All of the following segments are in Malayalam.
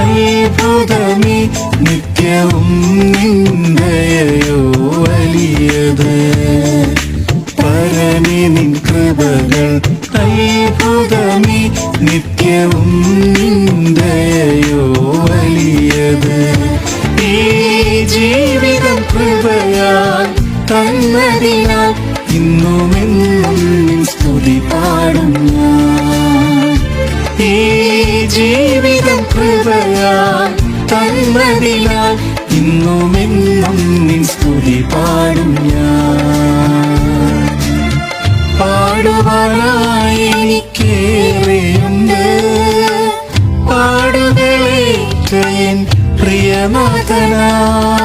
അത്ഭുതമേ നിത്യവും നിന്ദയോ വലിയത്. പരമേ നിൻ കൃപകൾ അത്ഭുതമേ നിത്യവും നിന്ദയോ വലിയത്. ഈ ജീവിതം കൃപയാൽ തന്നതിനാൽ ഇന്നുമെന്നും നിൻ സ്തുതി പാടും ഞാൻ ഈ ജീവിതം കൃപയാൽ തന്നതിനാൽ ഇന്നുമെന്നും നിൻ സ്തുതി പാടും ഞാൻ. പാടുവാനായി എനിക്കേറെയുണ്ട്. പാടുകളേറ്റയൻ പ്രിയനാഥനായി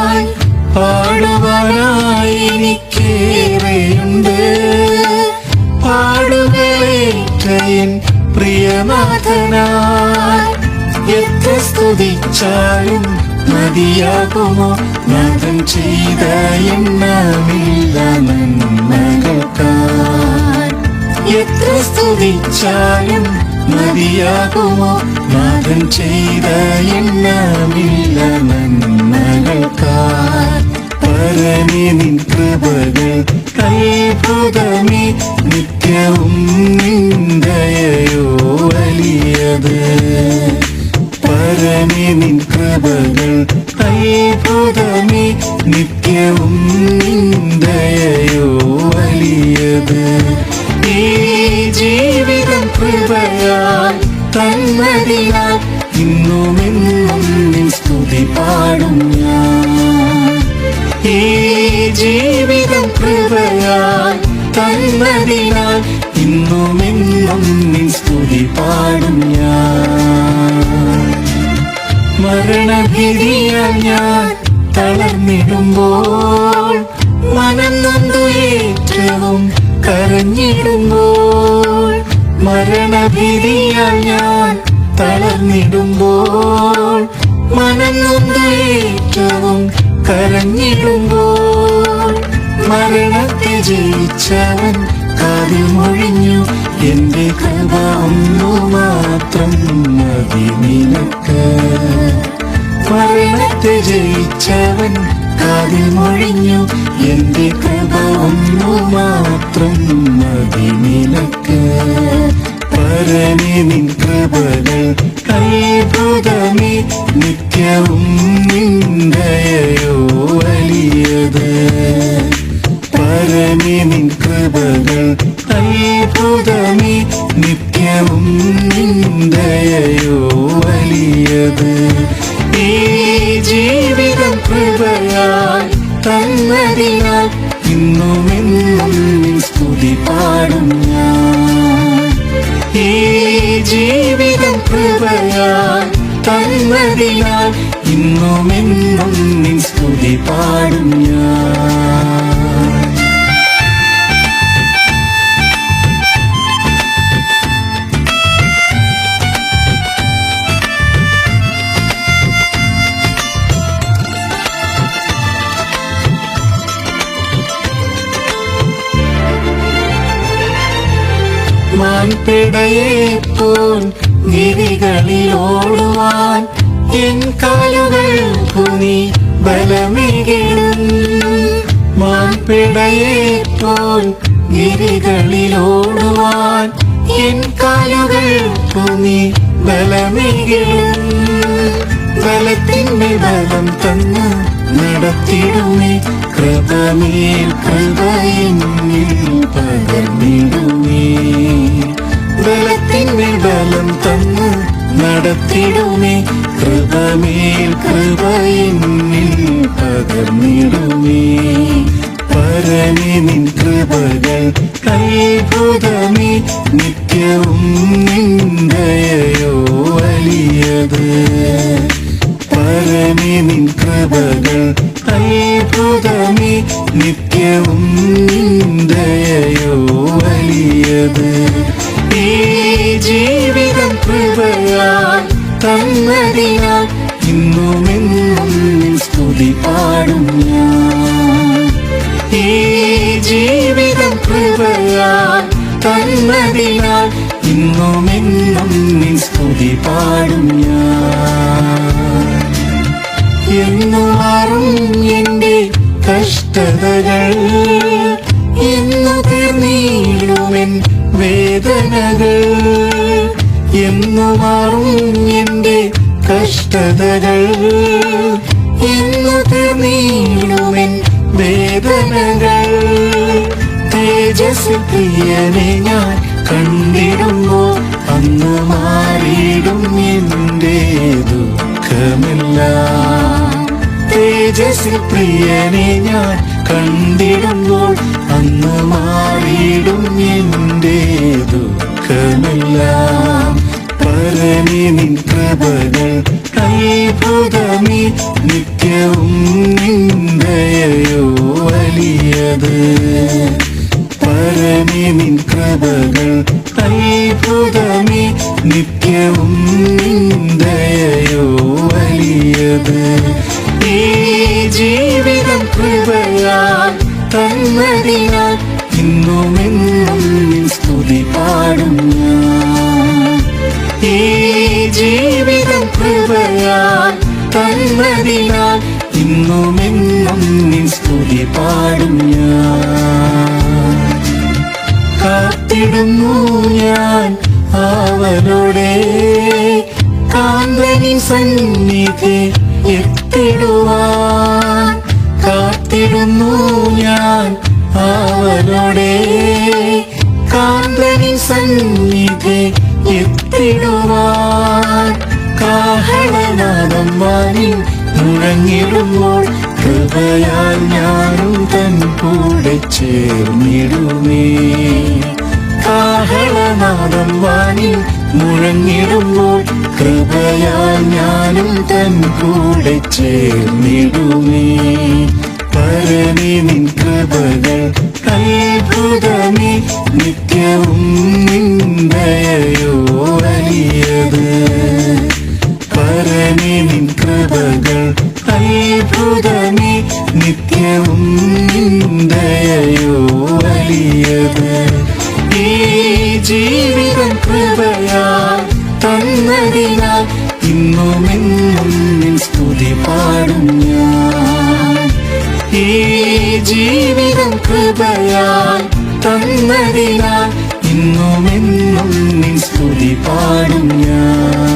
സ്തുതിച്ചാലും മതിയാകുമോ? നാഥൻ ചെയ്ത എണ്ണമില്ല നന്മകൾക്കായി എത്ര സ്തുതിച്ചാലും മതിയാകുമോ? നാഥൻ ചെയ്ത എണ്ണമില്ല നന്മകൾക്കായി പരമേ നിൻ കൃപകൾ അത്ഭുതമേ നിത്യവും നിന്ദയോ വലിയത്. പരമേ നിൻ കൃപകൾ അത്ഭുതമേ നിത്യവും നിന്ദയോ വലിയത്. ഈ ജീവിതം കൃപയാൽ തന്നതിനാൽ ഇന്നുമെന്നും നിൻ സ്തുതി പാടും ഞാൻ. ഈ ജീവിതം കൃപയാൽ തന്നതിനാൽ ഇന്നുമെന്നും നിൻ സ്തുതി പാടും ഞാൻ. മരണഭീതിയാൽ ഞാൻ തളർന്നിടുമ്പോൾ മനം നൊന്തു കരഞ്ഞിടുമ്പോൾ മരണഭീതിയാൽ ഞാൻ തളർന്നിടുമ്പോൾ മനം നൊന്തു കരഞ്ഞിടുമ്പോൾ മരണത്തെ ജയിച്ചവൻ കാതിൽ മൊഴിഞ്ഞു എന്റെ കൃപ ഒന്നു മാത്രം മതി നിനക്ക്. മരണത്തെ ജയിച്ചവൻ കാതിൽ മൊഴിഞ്ഞു എന്റെ കൃപ ഒന്നു മാത്രം മതി നിനക്ക്. പരമേ നിൻ കൃപകൾ അത്ഭുതമേ കൃപകൾ അത്ഭുതമേ നിത്യവും നിന്ദയോ വലിയത്. ഈ ജീവിതം കൃപയാൽ തന്നതിനാൽ ഇന്നുമെന്നും നിൻ സ്തുതി പാടും ഞാൻ. ഈ ജീവിതം കൃപയാൽ തന്നതിനാൽ ഇന്നുമെന്നും നിൻ സ്തുതി പാടും ഞാൻ. മാൻപിടയെ പോൽ ഗിരികളിൽ ഓടുവാൻ എൻ കാലുകൾ നീ ബലമേകിടും. മാൻപിടയെ പോൽ ഗിരികളിൽ ഓടുവാൻ എൻ കാലുകൾ നീ ബലമേകിടും. ബലത്തിന്റെ ബലം തന്ന് നടത്തിടുമേ കൃപമേൽ കൃപയെന്നിൽ ബലം തന്ന് നടത്തിടുമേ കൃപമേൽ കൃപയെന്നിൽ പകർന്നിടുമേ പരമേ നിൻ കൃപകൾ അത്ഭുതമേ നിത്യവും നിന്ദയോ വലിയത്. പരമേ നിൻ കൃപകൾ അത്ഭുതമേ നിത്യവും നിന്ദയോ വലിയത്. ഈ ജീവിതം കൃപയാൽ തന്നതിനാൽ ഇന്നുമെന്നും സ്തുതി പാടും ഞാൻ. ഈ ജീവിതം കൃപയാൽ തന്നതിനാൽ കഷ്ടതകൾ എന്നു തീർന്നീടുമെൻ വേദനകൾ. എന്നു മാറും എന്റെ കഷ്ടതകൾ. എന്നു തീർന്നീടുമെൻ വേദനകൾ. തേജസ് പ്രിയനെ ഞാൻ കണ്ടിടുമോ അന്ന് മാറിയിടും എന്റെ ദുഃഖമില്ല. തേജസ് പ്രിയനെ ഞാൻ കണ്ടിടുമ്പോൾ അന്ന് മാറിയിടും എന്റെ ദുഃഖമെല്ലാം. പരമി നിൻ കൃപകൾ അത്ഭുതമേ നിത്യവും നിന്ദയോ വലിയത്. പരമി നിൻ കൃപകൾ അത്ഭുതമേ നിത്യവും നിന്ദയോ തന്നതിനാൽ ഇന്നുമെന്നും നിൻ സ്തുതി പാടും ഞാൻ. കാത്തിടുന്നു ഞാൻ അവനോടെ. കാന്തനി സന്നിധി എത്തിടുവാൻ. കാത്തിടുന്നു ഞാൻ അവനോടെ. കാന്തനി സന്നിധി എത്തിടുവാൻ. വാനി മുഴങ്ങിടുമ്പോൾ കൃപയാൽ ഞാനും തൻ കൂടെ ചേർന്നിടുമേ. കാഹളനാദം വാനി മുഴങ്ങിടുമ്പോൾ കൃപയാൽ ഞാനും തൻ കൂടെ ചേർന്നിടുമേ. പരമി നിൻ കൃപകൾ അത്ഭുതമേ നിത്യവും നിന്ദയോ വലിയത്. പരമി നിൻ കൃപകൾ അത്ഭുതമേ നിത്യവും നിന്ദയോ വലിയത്. ഈ ജീവിതം കൃപയാ തന്നതിനാൽ ഇന്നുമെന്നും നിൻ സ്തുതി പാടും ഞാൻ. ഈ ജീവിതം കൃപയാൽ തന്നതിനാൽ ഇന്നുമെന്നും സ്തുതി പാടും ഞാൻ.